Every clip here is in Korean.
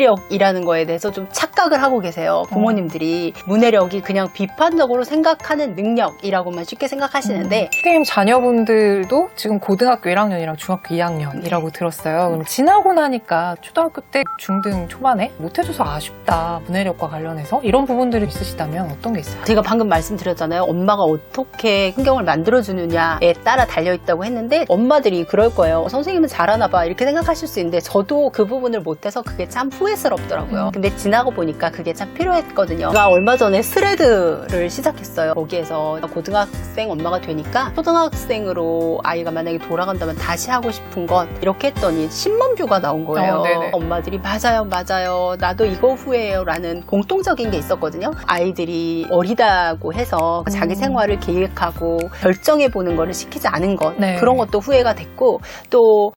문해력이라는 거에 대해서 좀 착각을 하고 계세요. 부모님들이 문해력이 그냥 비판적으로 생각하는 능력이라고만 쉽게 생각하시는데 선생님 자녀분들도 지금 고등학교 1학년이랑 중학교 2학년이라고 들었어요. 그럼 지나고 나니까 초등학교 때 중등 초반에 못해줘서 아쉽다 문해력과 관련해서 이런 부분들이 있으시다면 어떤 게 있어요? 제가 방금 말씀드렸잖아요. 엄마가 어떻게 환경을 만들어주느냐에 따라 달려있다고 했는데 엄마들이 그럴 거예요. 선생님은 잘하나 봐 이렇게 생각하실 수 있는데 저도 그 부분을 못해서 그게 참 후회스럽더라고요. 근데 지나고 보니까 그게 참 필요했거든요. 제가 얼마 전에 스레드를 시작했어요. 거기에서 고등학생 엄마가 되니까 초등학생으로 아이가 만약에 돌아간다면 다시 하고 싶은 것 이렇게 했더니 10만 뷰가 나온 거예요. 어. 엄마들이 맞아요, 맞아요. 나도 이거 후회해요. 라는 공통적인 게 있었거든요. 아이들이 어리다고 해서 자기 음. 생활을 계획하고 결정해 보는 거를 시키지 않은 것. 네. 그런 것도 후회가 됐고 또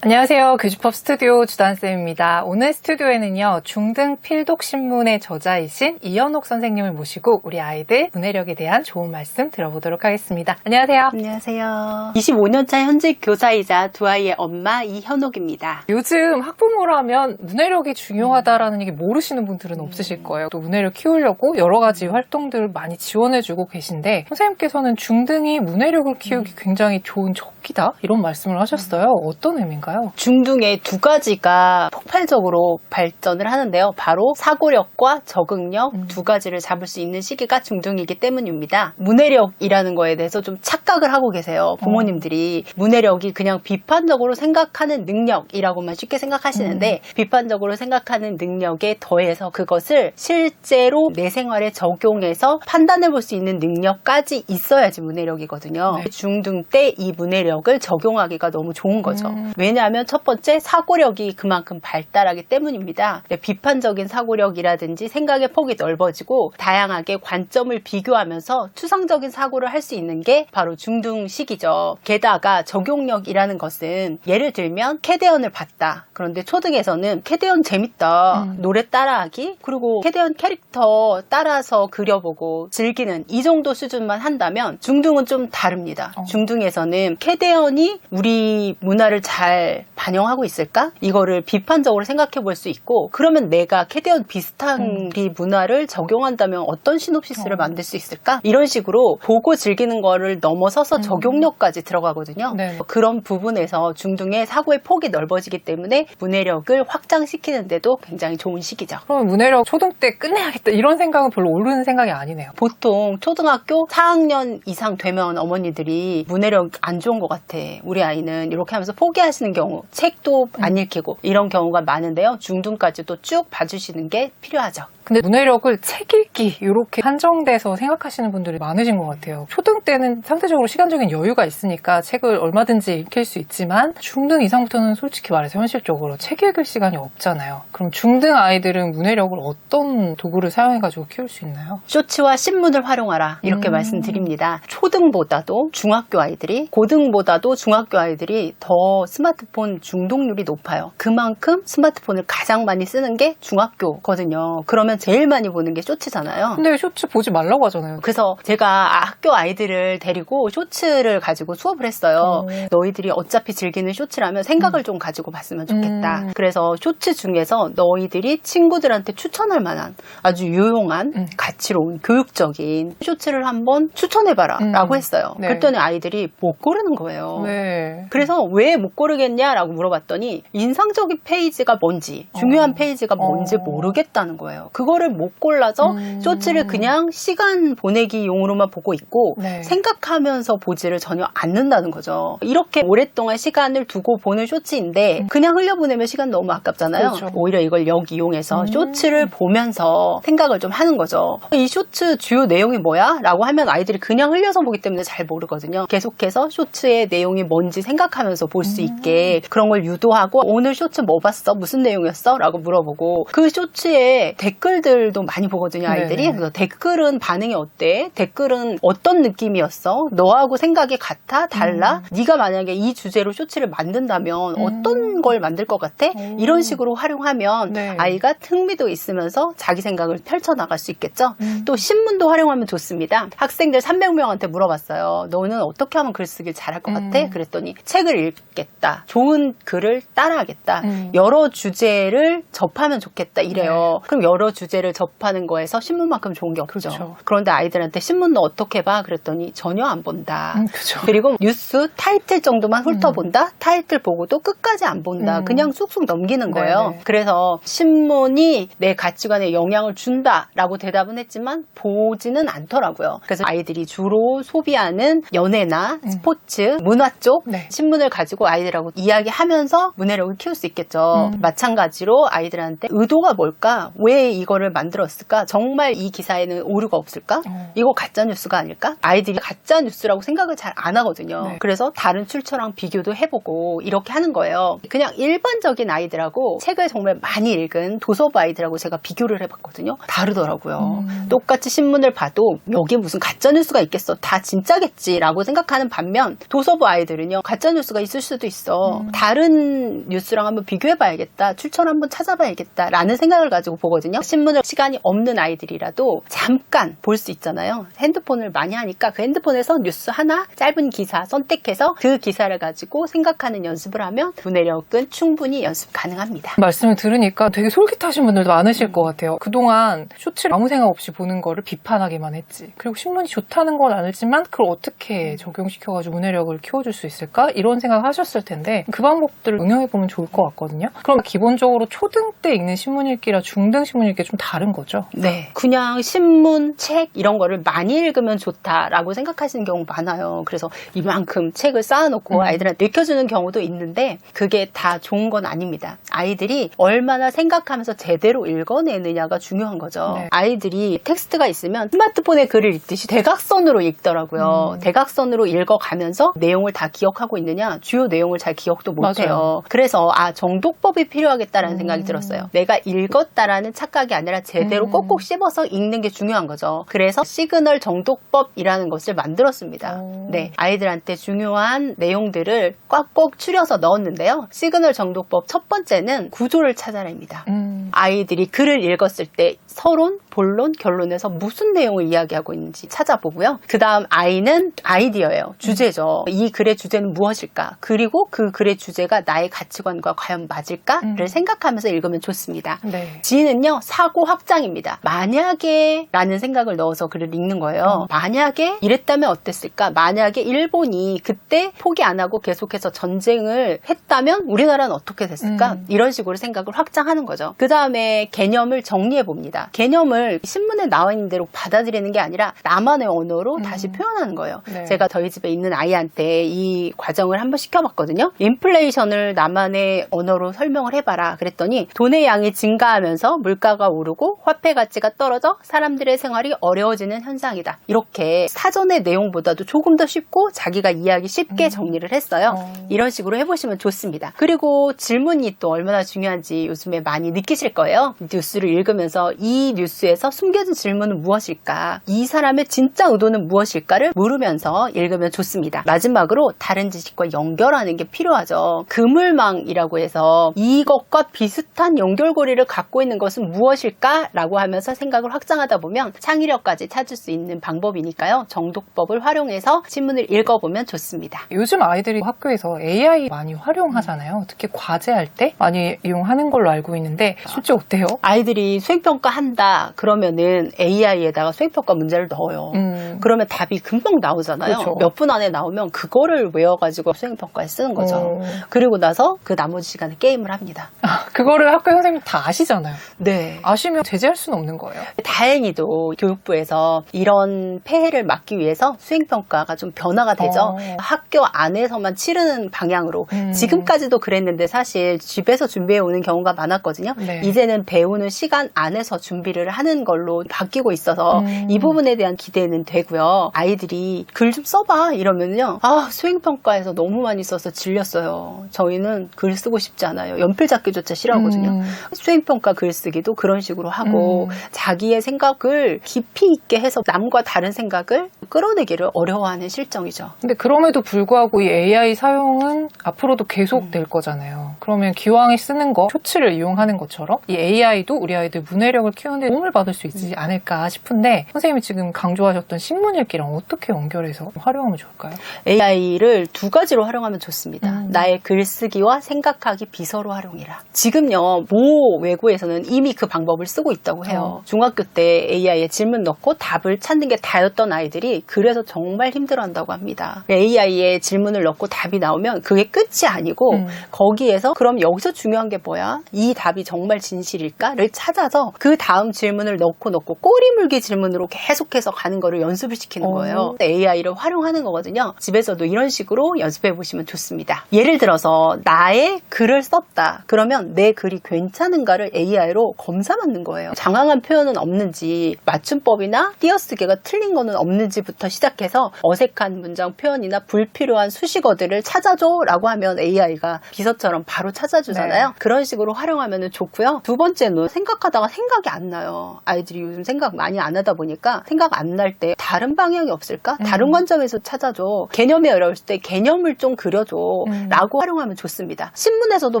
안녕하세요. 교주법 스튜디오 주단쌤입니다. 오늘 스튜디오에는요, 중등 필독 신문의 저자이신 이현옥 선생님을 모시고 우리 아이들 문해력에 대한 좋은 말씀 들어보도록 하겠습니다. 안녕하세요. 안녕하세요. 25년차 현직 교사이자 두 아이의 엄마 이현옥입니다. 요즘 학부모라면 문해력이 중요하다라는 얘기 모르시는 분들은 없으실 거예요. 또 문해력 키우려고 여러 가지 활동들을 많이 지원해주고 계신데 선생님께서는 중등이 문해력을 키우기 굉장히 좋은 적기다 이런 말씀을 하셨어요. 어떤 의미인가요? 중등의 두 가지가 폭발적으로 발전을 하는데요. 바로 사고력과 적응력 음. 두 가지를 잡을 수 있는 시기가 중등이기 때문입니다. 문해력이라는 거에 대해서 좀 착각을 하고 계세요. 부모님들이 문해력이 그냥 비판적으로 생각하는 능력이라고만 쉽게 생각하시는데 비판적으로 생각하는 능력에 더해서 그것을 실제로 내 생활에 적용해서 판단해 볼 수 있는 능력까지 있어야지 문해력이거든요. 네. 중등 때 이 문해력을 적용하기가 너무 좋은 거죠. 음. 왜냐 하면 첫 번째 사고력이 그만큼 발달하기 때문입니다. 네, 비판적인 사고력이라든지 생각의 폭이 넓어지고 다양하게 관점을 비교하면서 추상적인 사고를 할 수 있는 게 바로 중등 시기죠. 게다가 적용력이라는 것은 예를 들면 캐대언을 봤다. 그런데 초등에서는 캐대언 재밌다. 음. 노래 따라하기 그리고 캐대언 캐릭터 따라서 그려보고 즐기는 이 정도 수준만 한다면 중등은 좀 다릅니다. 어. 중등에서는 캐대언이 우리 문화를 잘 반영하고 있을까? 이거를 비판적으로 생각해 볼 수 있고 그러면 내가 캐대언 비슷한 음. 우리 문화를 적용한다면 어떤 시놉시스를 어. 만들 수 있을까? 이런 식으로 보고 즐기는 거를 넘어서서 음. 적용력까지 들어가거든요. 네. 그런 부분에서 중등의 사고의 폭이 넓어지기 때문에 문해력을 확장시키는데도 굉장히 좋은 시기죠. 그러면 문해력 초등 때 끝내야겠다 이런 생각은 별로 오르는 생각이 아니네요. 보통 초등학교 4학년 이상 되면 어머니들이 문해력 안 좋은 것 같아. 우리 아이는 이렇게 하면서 포기하시는 경우, 책도 안 읽히고 이런 경우가 많은데요. 중등까지도 쭉 봐주시는 게 필요하죠. 근데 문해력을 책 읽기 이렇게 한정돼서 생각하시는 분들이 많으신 것 같아요. 초등 때는 상대적으로 시간적인 여유가 있으니까 책을 얼마든지 읽힐 수 있지만 중등 이상부터는 솔직히 말해서 현실적으로 책 읽을 시간이 없잖아요. 그럼 중등 아이들은 문해력을 어떤 도구를 사용해가지고 키울 수 있나요? 쇼츠와 신문을 활용하라 이렇게 음. 말씀드립니다. 초등보다도 중학교 아이들이 고등보다도 중학교 아이들이 더 스마트 폰 중독률이 높아요. 그만큼 스마트폰을 가장 많이 쓰는 게 중학교거든요. 그러면 제일 많이 보는 게 쇼츠잖아요. 근데 쇼츠 보지 말라고 하잖아요. 그래서 제가 학교 아이들을 데리고 쇼츠를 가지고 수업을 했어요. 어. 너희들이 어차피 즐기는 쇼츠라면 생각을 좀 가지고 봤으면 좋겠다. 음. 그래서 쇼츠 중에서 너희들이 친구들한테 추천할 만한 아주 유용한 음. 가치로운 교육적인 쇼츠를 한번 추천해봐라 음. 라고 했어요. 네. 그랬더니 아이들이 못 고르는 거예요. 네. 그래서 왜 못 고르겠냐 라고 물어봤더니 인상적인 페이지가 뭔지 중요한 어. 페이지가 뭔지 어. 모르겠다는 거예요. 그거를 못 골라서 음. 쇼츠를 그냥 시간 보내기용으로만 보고 있고 네. 생각하면서 보지를 전혀 않는다는 거죠. 이렇게 오랫동안 시간을 두고 보는 쇼츠인데 그냥 흘려보내면 시간 너무 아깝잖아요. 음. 그렇죠. 오히려 이걸 역이용해서 음. 쇼츠를 보면서 생각을 좀 하는 거죠. 이 쇼츠 주요 내용이 뭐야? 라고 하면 아이들이 그냥 흘려서 보기 때문에 잘 모르거든요. 계속해서 쇼츠의 내용이 뭔지 생각하면서 볼수 음. 있게 그런 걸 유도하고 오늘 쇼츠 뭐 봤어? 무슨 내용이었어? 라고 물어보고 그 쇼츠에 댓글들도 많이 보거든요, 아이들이. 네네. 그래서 댓글은 반응이 어때? 댓글은 어떤 느낌이었어? 너하고 생각이 같아? 달라? 네가 만약에 이 주제로 쇼츠를 만든다면 음. 어떤 걸 만들 것 같아? 오. 이런 식으로 활용하면 네. 아이가 흥미도 있으면서 자기 생각을 펼쳐나갈 수 있겠죠? 음. 또 신문도 활용하면 좋습니다. 학생들 300명한테 물어봤어요. 너는 어떻게 하면 글쓰기를 잘할 것 같아? 음. 그랬더니 책을 읽겠다. 좋은 글을 따라하겠다. 음. 여러 주제를 접하면 좋겠다 이래요. 그럼 여러 주제를 접하는 거에서 신문만큼 좋은 게 없죠. 네. 그렇죠. 그런데 아이들한테 신문도 어떻게 봐? 그랬더니 전혀 안 본다. 음, 그죠. 그리고 뉴스 타이틀 정도만 훑어본다? 타이틀 보고도 끝까지 안 본다. 음. 그냥 쑥쑥 넘기는 거예요. 네네. 그래서 신문이 내 가치관에 영향을 준다라고 대답은 했지만 보지는 않더라고요. 그래서 아이들이 주로 소비하는 연애나 음. 스포츠, 문화 쪽 네. 신문을 가지고 아이들하고 이야기하면서 문해력을 키울 수 있겠죠. 음. 마찬가지로 아이들한테 의도가 뭘까? 왜 이거를 만들었을까? 정말 이 기사에는 오류가 없을까? 어. 이거 가짜 뉴스가 아닐까? 아이들이 가짜 뉴스라고 생각을 잘 안 하거든요. 네. 그래서 다른 출처랑 비교도 해보고 이렇게 하는 거예요. 그냥 일반적인 아이들하고 책을 정말 많이 읽은 도서부 아이들하고 제가 비교를 해봤거든요. 다르더라고요. 음. 똑같이 신문을 봐도 여기에 무슨 가짜 뉴스가 있겠어? 다 진짜겠지라고 생각하는 반면 도서부 아이들은요 가짜 뉴스가 있을 수도 있어. 음. 다른 뉴스랑 한번 비교해봐야겠다. 출처를 한번 찾아봐야겠다라는 생각을 가지고 보거든요. 신문을 시간이 없는 아이들이라도 잠깐 볼 수 있잖아요. 핸드폰을 많이 하니까 그 핸드폰에서 뉴스 하나 짧은 기사 선택해서 그 기사를 가지고 생각하는 연습을 하면 문해력은 충분히 연습 가능합니다. 말씀을 들으니까 되게 솔깃하신 분들도 많으실 것 같아요. 그동안 쇼츠를 아무 생각 없이 보는 거를 비판하기만 했지. 그리고 신문이 좋다는 건 알지만 그걸 어떻게 적용시켜가지고 문해력을 키워줄 수 있을까? 이런 생각 하셨을 텐데 그 방법들을 응용해보면 좋을 것 같거든요. 그럼 기본적으로 초등 때 읽는 신문 읽기랑 중등 신문 읽기 좀 다른 거죠? 네. 그냥 신문, 책 이런 거를 많이 읽으면 좋다라고 생각하시는 경우 많아요. 그래서 이만큼 책을 쌓아놓고 음. 아이들한테 읽혀주는 경우도 있는데 그게 다 좋은 건 아닙니다. 아이들이 얼마나 생각하면서 제대로 읽어내느냐가 중요한 거죠. 네. 아이들이 텍스트가 있으면 스마트폰에 글을 읽듯이 대각선으로 읽더라고요. 음. 대각선으로 읽어가면서 내용을 다 기억하고 있느냐 주요 내용을 잘 기억 도 못해요. 그래서 아 정독법이 필요하겠다라는 음. 생각이 들었어요. 내가 읽었다라는 착각이 아니라 제대로 음. 꼭꼭 씹어서 읽는 게 중요한 거죠. 그래서 시그널 정독법이라는 것을 만들었습니다. 오. 네, 아이들한테 중요한 내용들을 꽉꼭 추려서 넣었는데요. 시그널 정독법 첫 번째는 구조를 찾아냅니다. 음. 아이들이 글을 읽었을 때 서론, 본론, 결론에서 무슨 내용을 이야기하고 있는지 찾아보고요. 그 다음 아이는 아이디어예요. 주제죠. 이 글의 주제는 무엇일까? 그리고 그 글의 주제가 나의 가치관과 과연 맞을까를 음. 생각하면서 읽으면 좋습니다. 네. 지는요 사고 확장입니다. 만약에 라는 생각을 넣어서 글을 읽는 거예요. 만약에 이랬다면 어땠을까? 만약에 일본이 그때 포기 안 하고 계속해서 전쟁을 했다면 우리나라는 어떻게 됐을까? 음. 이런 식으로 생각을 확장하는 거죠. 그 다음에 개념을 정리해 봅니다. 개념을 신문에 나와 있는 대로 받아들이는 게 아니라 나만의 언어로 음. 다시 표현하는 거예요. 네. 제가 저희 집에 있는 아이한테 이 과정을 한번 시켜봤거든요. 인플레이션을 나만의 언어로 설명을 해봐라. 그랬더니 돈의 양이 증가하면서 물가가 오르고 화폐 가치가 떨어져 사람들의 생활이 어려워지는 현상이다. 이렇게 사전의 내용보다도 조금 더 쉽고 자기가 이해하기 쉽게 음. 정리를 했어요. 어. 이런 식으로 해보시면 좋습니다. 그리고 질문이 또 얼마나 중요한지 요즘에 많이 느끼실 거예요. 뉴스를 읽으면서 이 뉴스에서 숨겨진 질문은 무엇일까? 이 사람의 진짜 의도는 무엇일까를 물으면서 읽으면 좋습니다. 마지막으로 다른 지식과 연결하는 게 필요 하죠. 그물망이라고 해서 이것과 비슷한 연결고리를 갖고 있는 것은 무엇일까라고 하면서 생각을 확장하다 보면 창의력까지 찾을 수 있는 방법이니까요. 정독법을 활용해서 신문을 읽어보면 좋습니다. 요즘 아이들이 학교에서 AI 많이 활용하잖아요. 특히 과제할 때 많이 이용하는 걸로 알고 있는데 실제 어때요? 아이들이 수행평가 한다 그러면은 AI에다가 수행평가 문제를 넣어요. 음. 그러면 답이 금방 나오잖아요. 그렇죠. 몇분 안에 나오면 그거를 외워가지고 수행평가에 쓰는 거죠. 어. 그리고 나서 그 나머지 시간에 게임을 합니다. 아, 그거를 학교 선생님 다 아시잖아요. 네. 아시면 제재할 수는 없는 거예요. 다행히도 교육부에서 이런 폐해를 막기 위해서 수행평가가 좀 변화가 되죠. 어. 학교 안에서만 치르는 방향으로. 음. 지금까지도 그랬는데 사실 집에서 준비해 오는 경우가 많았거든요. 네. 이제는 배우는 시간 안에서 준비를 하는 걸로 바뀌고 있어서 음. 이 부분에 대한 기대는 되고요. 아이들이 글 좀 써봐 이러면요. 아 수행평가에서 너무 많이 써서 질렸어 요. 저희는 글 쓰고 싶지 않아요. 연필 잡기조차 싫어하거든요. 음. 수행평가 글쓰기도 그런 식으로 하고 음. 자기의 생각을 깊이 있게 해서 남과 다른 생각을 끌어내기를 어려워하는 실정이죠. 근데 그럼에도 불구하고 이 AI 사용은 앞으로도 계속 될 거잖아요. 그러면 기왕에 쓰는 거, 쇼츠를 이용하는 것처럼 이 AI도 우리 아이들 문해력을 키우는데 도움을 받을 수 있지 않을까 싶은데 선생님이 지금 강조하셨던 신문 읽기랑 어떻게 연결해서 활용하면 좋을까요? AI를 두 가지로 활용하면 좋습니다. 음. 나의 글쓰기와 생각하기 비서로 활용이라. 지금요, 모 외고에서는 이미 그 방법을 쓰고 있다고 해요. 어. 중학교 때 AI에 질문 넣고 답을 찾는 게 다였던 아이들이 그래서 정말 힘들어한다고 합니다. AI에 질문을 넣고 답이 나오면 그게 끝이 아니고 음. 거기에서 그럼 여기서 중요한 게 뭐야? 이 답이 정말 진실일까?를 찾아서 그 다음 질문을 넣고 넣고 꼬리물기 질문으로 계속해서 가는 거를 연습을 시키는 오. 거예요. AI를 활용하는 거거든요. 집에서도 이런 식으로 연습해 보시면 좋습니다. 예를 들어서 나의 글을 썼다. 그러면 내 글이 괜찮은가를 AI로 검사받는 거예요. 장황한 표현은 없는지 맞춤법이나 띄어쓰기가 틀린 거는 없는지부터 시작해서 어색한 문장 표현이나 불필요한 수식어들을 찾아줘라고 하면 AI가 비서처럼 바로 찾아주잖아요. 네. 그런 식으로 활용하면 좋고요. 두 번째는 생각하다가 생각이 안 나요. 아이들이 요즘 생각 많이 안 하다 보니까 생각 안 날 때 다른 방향이 없을까? 다른 음. 관점에서 찾아줘. 개념이 어려울 때 개념을 좀 그려줘. 음. 라고 활용하면 좋습니다. 신문에서도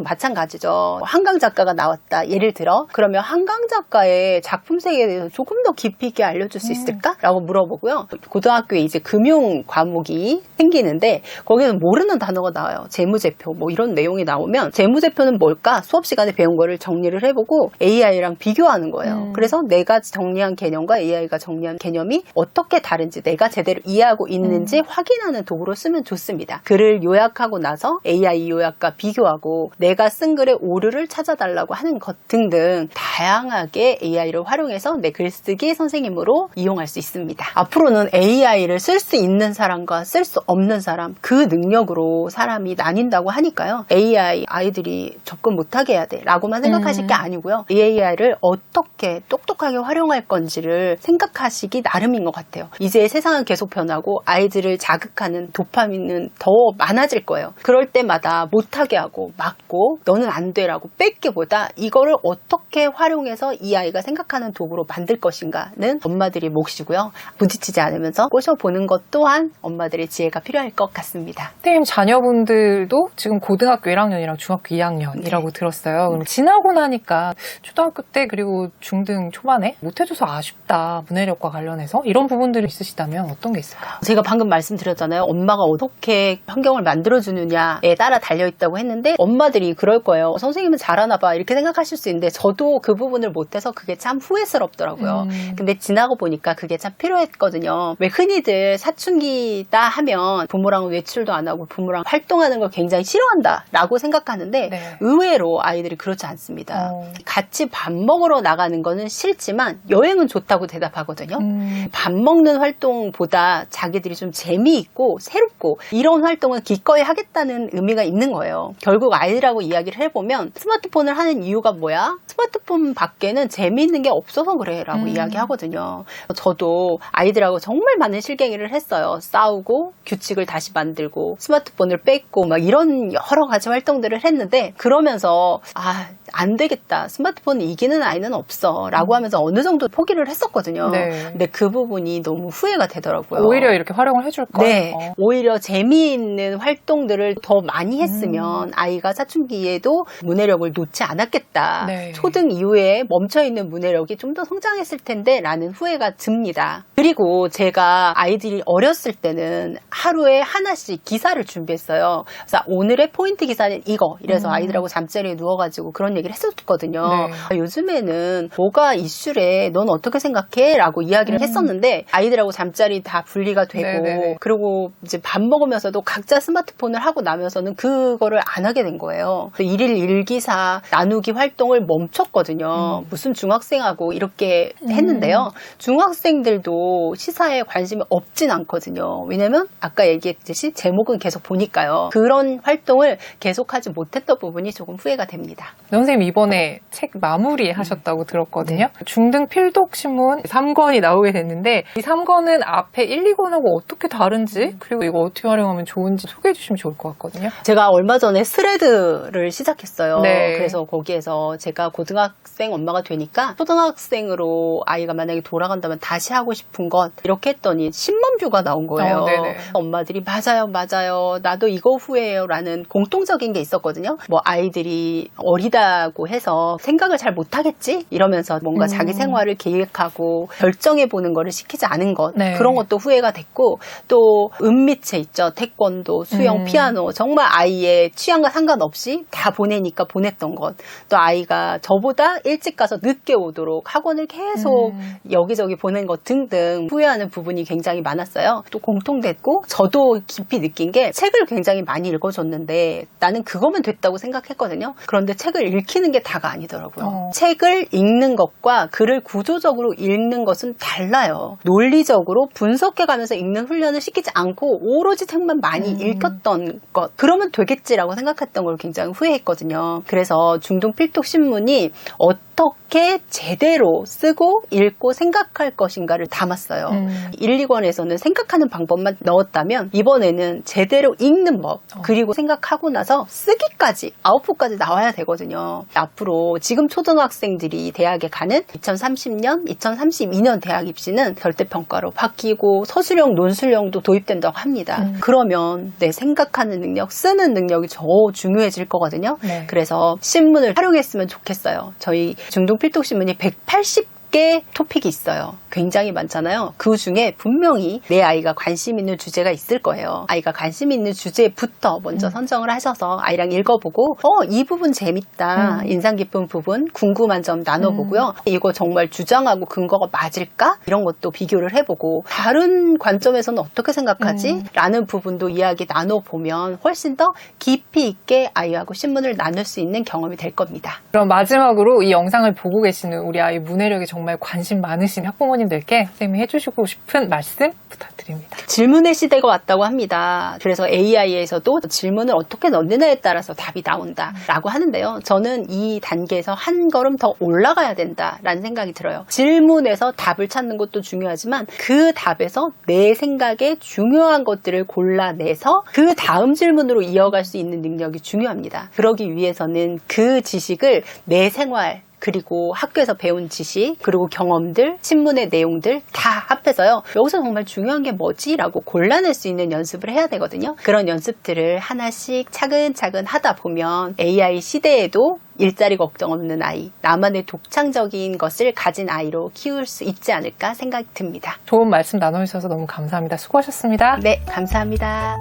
마찬가지죠. 한강 작가가 나왔다. 예를 들어 그러면 한강 작가의 작품 세계에 대해서 조금 더 깊이 있게 알려줄 수 음. 있을까? 라고 물어보고요. 고등학교에 이제 금융 과목이 생기는데 거기는 모르는 단어가 나와요. 재무제표 뭐 이런 내용이 나오면 재무제표는 뭘까? 수업 시간에 배운 거를 정리를 해보고 AI랑 비교하는 거예요. 음. 그래서 내가 정리한 개념과 AI가 정리한 개념이 어떻게 다른지 내가 제대로 이해하고 있는지 확인하는 도구로 쓰면 좋습니다. 글을 요약하고 나서 AI 요약과 비교하고 내가 쓴 글의 오류를 찾아달라고 하는 것 등등 다양하게 AI를 활용해서 내 글쓰기 선생님으로 이용할 수 있습니다. 앞으로는 AI를 쓸 수 있는 사람과 쓸 수 없는 사람 그 능력으로 사람이 나뉜다고 하니까요. AI 아이들이 접근 못하게 해야 돼 라고만 생각하실 음. 게 아니고요. 이 AI를 어떻게 똑똑하게 활용할 건지를 생각하시기 나름인 것 같아요. 이제 세상은 계속 변하고 아이들을 자극하는 도파민은 더 많아질 거예요. 그럴 때마다 못하게 하고 막고 너는 안 돼라고 뺏기보다 이거를 어떻게 활용해서 이 아이가 생각하는 도구로 만들 것인가는 엄마들이 몫이고요. 부딪히지 않으면서 꼬셔보는 것 또한 엄마들의 지혜가 필요할 것 같습니다. 선생님 자녀분들도 지금 고등학교 1학년이랑 중학교 2학년이라고 네. 들었어요. 그럼 지나고 나니까 초등학교 때 그리고 중등 초반에 못해줘서 아쉽다 문해력과 관련해서 이런 부분들이 있으시다면 어떤 게 있을까요? 제가 방금 말씀드렸잖아요. 엄마가 어떻게 환경을 만들어주느냐 에 따라 달려있다고 했는데 엄마들이 그럴 거예요. 선생님은 잘하나 봐. 이렇게 생각하실 수 있는데 저도 그 부분을 못해서 그게 참 후회스럽더라고요. 음. 근데 지나고 보니까 그게 참 필요했거든요. 왜 흔히들 사춘기다 하면 부모랑 외출도 안 하고 부모랑 활동하는 걸 굉장히 싫어한다 라고 생각하는데 네. 의외로 아이들이 그렇지 않습니다. 어. 같이 밥 먹으러 나가는 거는 싫지만 여행은 좋다고 대답하거든요. 음. 밥 먹는 활동보다 자기들이 좀 재미있고 새롭고 이런 활동은 기꺼이 하겠다는 의미가 있는 거예요. 결국 아이들하고 이야기를 해보면 스마트폰을 하는 이유가 뭐야? 스마트폰 밖에는 재미있는 게 없어서 그래 라고 음. 이야기하거든요. 저도 아이들하고 정말 많은 실갱이를 했어요. 싸우고 규칙을 다시 만들고 스마트폰을 뺏고 막 이런 여러 가지 활동들을 했는데 그러면서 아, 안 되겠다. 스마트폰 이기는 아이는 없어. 라고 하면서 어느 정도 포기를 했었거든요. 네. 근데 그 부분이 너무 후회가 되더라고요. 오히려 이렇게 활용을 해줄 거. 네, 어. 오히려 재미있는 활동들을 더 많이 음. 했으면 아이가 사춘기에도 문해력을 놓지 않았겠다. 네. 초등 이후에 멈춰있는 문해력이 좀 더 성장했을 텐데 라는 후회가 듭니다. 그리고 제가 아이들이 어렸을 때는 하루에 하나씩 기사를 준비했어요. 그래서 오늘의 포인트 기사는 이거. 이래서 음. 아이들하고 잠자리에 누워가지고 그런 얘기를 했었거든요. 네. 아, 요즘에는 뭐가 이슈래? 넌 어떻게 생각해? 라고 이야기를 음. 했었는데 아이들하고 잠자리 다 분리가 되고 네네네. 그리고 이제 밥 먹으면서도 각자 스마트폰을 하고 나면서는 그거를 안 하게 된 거예요. 일일 일기사 나누기 활동을 멈췄거든요. 음. 무슨 중학생하고 이렇게 했는데요. 중학생들도 시사에 관심이 없진 않거든요. 왜냐면 아까 얘기했듯이 제목은 계속 보니까요. 그런 활동을 계속하지 못했던 부분이 조금 후회가 됩니다. 선생님 이번에 책 마무리 하셨다고 들었거든요. 네. 중등 필독 신문 3권이 나오게 됐는데 이 3권은 앞에 1, 2권하고 어떻게 다른지 그리고 이거 어떻게 활용하면 좋은지 소개해 주시면 좋을 것 같 거든요. 제가 얼마 전에 스레드를 시작했어요. 네. 그래서 거기에서 제가 고등학생 엄마가 되니까 초등학생으로 아이가 만약에 돌아간다면 다시 하고 싶은 것 이렇게 했더니 10만 뷰가 나온 거예요. 어. 엄마들이 맞아요, 맞아요. 나도 이거 후회해요. 라는 공통적인 게 있었거든요. 뭐 아이들이 어리다고 해서 생각을 잘 못하겠지? 이러면서 뭔가 음. 자기 생활을 계획하고 결정해 보는 거를 시키지 않은 것. 네. 그런 것도 후회가 됐고, 또 은미체 있죠. 태권도, 수영, 음. 피아노. 정말 아이의 취향과 상관없이 다 보내니까 보냈던 것. 또 아이가 저보다 일찍 가서 늦게 오도록 학원을 계속 음. 여기저기 보낸 것 등등 후회하는 부분이 굉장히 많았어요. 또 공통됐고 저도 깊이 느낀 게 책을 굉장히 많이 읽어줬는데 나는 그거면 됐다고 생각했거든요. 그런데 책을 읽히는 게 다가 아니더라고요. 어. 책을 읽는 것과 글을 구조적으로 읽는 것은 달라요. 논리적으로 분석해가면서 읽는 훈련을 시키지 않고 오로지 책만 많이 음. 읽혔던 것. 그러면 되겠지라고 생각했던 걸 굉장히 후회했거든요. 그래서 중동 필독 신문이 어 떻게 제대로 쓰고 읽고 생각할 것인가를 담았어요. 음. 1, 2권에서는 생각하는 방법만 넣었다면 이번에는 제대로 읽는 법 어. 그리고 생각하고 나서 쓰기까지 아웃풋까지 나와야 되거든요. 앞으로 지금 초등학생들이 대학에 가는 2030년, 2032년 대학 입시는 절대평가로 바뀌고 서술형, 논술형도 도입된다고 합니다. 음. 그러면 내 생각하는 능력, 쓰는 능력이 더 중요해질 거거든요. 네. 그래서 신문을 활용했으면 좋겠어요. 저희 중동 필독 신문이 180 개 토픽이 있어요. 굉장히 많잖아요. 그 중에 분명히 내 아이가 관심 있는 주제가 있을 거예요. 아이가 관심 있는 주제부터 먼저 음. 선정을 하셔서 아이랑 읽어보고, 어, 이 부분 재밌다. 음. 인상 깊은 부분, 궁금한 점 나눠보고요. 이거 정말 주장하고 근거가 맞을까? 이런 것도 비교를 해보고, 다른 관점에서는 어떻게 생각하지? 음. 라는 부분도 이야기 나눠보면 훨씬 더 깊이 있게 아이하고 신문을 나눌 수 있는 경험이 될 겁니다. 그럼 마지막으로 이 영상을 보고 계시는 우리 아이 문해력에 정말 관심 많으신 학부모님들께 선생님이 해주시고 싶은 말씀 부탁드립니다. 질문의 시대가 왔다고 합니다. 그래서 AI에서도 질문을 어떻게 넣느냐에 따라서 답이 나온다라고 하는데요. 저는 이 단계에서 한 걸음 더 올라가야 된다라는 생각이 들어요. 질문에서 답을 찾는 것도 중요하지만 그 답에서 내 생각에 중요한 것들을 골라내서 그 다음 질문으로 이어갈 수 있는 능력이 중요합니다. 그러기 위해서는 그 지식을 내 생활 그리고 학교에서 배운 지식, 그리고 경험들, 신문의 내용들 다 합해서요. 여기서 정말 중요한 게 뭐지? 라고 골라낼 수 있는 연습을 해야 되거든요. 그런 연습들을 하나씩 차근차근 하다 보면 AI 시대에도 일자리 걱정 없는 아이, 나만의 독창적인 것을 가진 아이로 키울 수 있지 않을까 생각이 듭니다. 좋은 말씀 나눠주셔서 너무 감사합니다. 수고하셨습니다. 네, 감사합니다.